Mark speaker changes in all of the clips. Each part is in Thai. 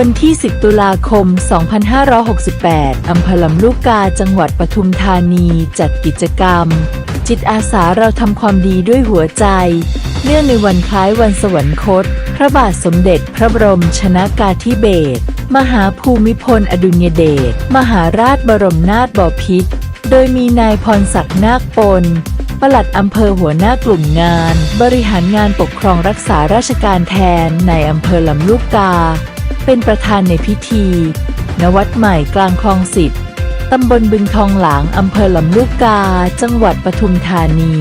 Speaker 1: วันที่ 10 ตุลาคม 2568 อำเภอลำลูกกา จังหวัดปทุมธานี จัดกิจกรรม จิตอาสาเราทำความดีด้วยหัวใจ เนื่องในวันคล้ายวันสวรรคต พระบาทสมเด็จพระบรมชนากาธิเบศร มหาภูมิพลอดุลยเดช มหาราชบรมนาถบพิตร โดยมีนายพรศักดิ์นาคปนปลัดอำเภอหัวหน้ากลุ่มงาน บริหารงานปกครองรักษาราชการแทนในอำเภอลำลูกกา เป็นประธานในพิธี ณ วัดใหม่กลางคลองสิทธิ์ตำบลบึงทองหลางอำเภอลำลูกกา จังหวัดปทุมธานี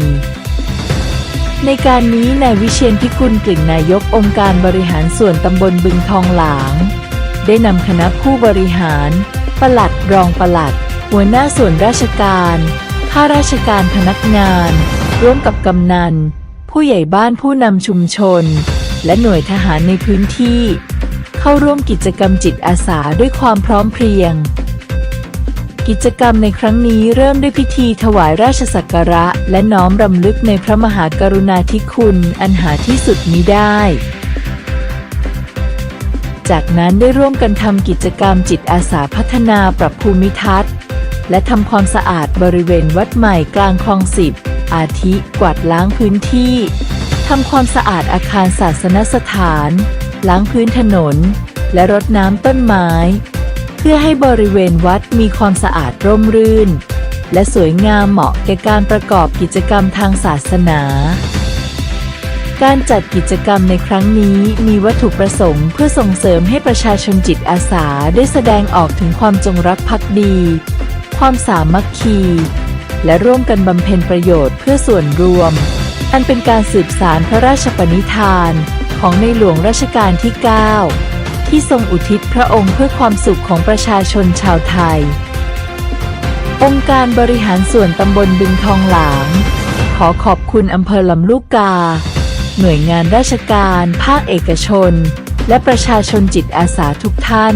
Speaker 1: ในการนี้นายวิเชียนพิกุลกลิ่นนายกองค์การบริหารส่วนตำบลบึงทองหลาง ได้นำคณะผู้บริหาร ปลัดรองปลัด หัวหน้าส่วนราชการข้าราชการพนักงาน ร่วมกับกำนัน ผู้ใหญ่บ้านผู้นำชุมชน และหน่วยทหารในพื้นที่ เข้าร่วมกิจกรรมจิตอาสาด้วยความพร้อมเพรียง กิจกรรมในครั้งนี้เริ่มด้วยพิธีถวายราชสักการะ และน้อมรำลึกในพระมหากรุณาธิคุณอันหาที่สุดมิได้ จากนั้นได้ร่วมกันทำกิจกรรมจิตอาสาพัฒนาปรับภูมิทัศน์ และทำความสะอาดบริเวณวัดใหม่กลางคลองสิบอาทิกวาดล้างพื้นที่ทำความสะอาดอาคารศาสนสถาน ล้างพื้นถนน และรดน้ำต้นไม้ เพื่อให้บริเวณวัดมีความสะอาดร่มรื่น และสวยงามเหมาะแก่การประกอบกิจกรรมทางศาสนา การจัดกิจกรรมในครั้งนี้มีวัตถุประสงค์เพื่อส่งเสริมให้ประชาชนจิตอาสาได้แสดงออกถึงความจงรักภักดี ความสามัคคีและร่วมกันบำเพ็ญประโยชน์เพื่อส่วนรวม อันเป็นการสืบสารพระราชปณิธาน ของในหลวงรัชกาลที่ 9 ที่ทรงอุทิศพระองค์เพื่อความสุขของประชาชนชาวไทย องค์การบริหารส่วนตำบลบึงทองหลาง ขอขอบคุณอำเภอลำลูกกา หน่วยงานราชการ ภาคเอกชน และประชาชนจิตอาสาทุกท่าน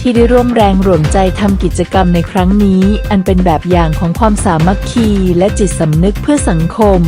Speaker 1: ที่ได้ร่วมแรงร่วมใจทำกิจกรรมในครั้งนี้ อันเป็นแบบอย่างของความสามัคคีและจิตสำนึกเพื่อสังคม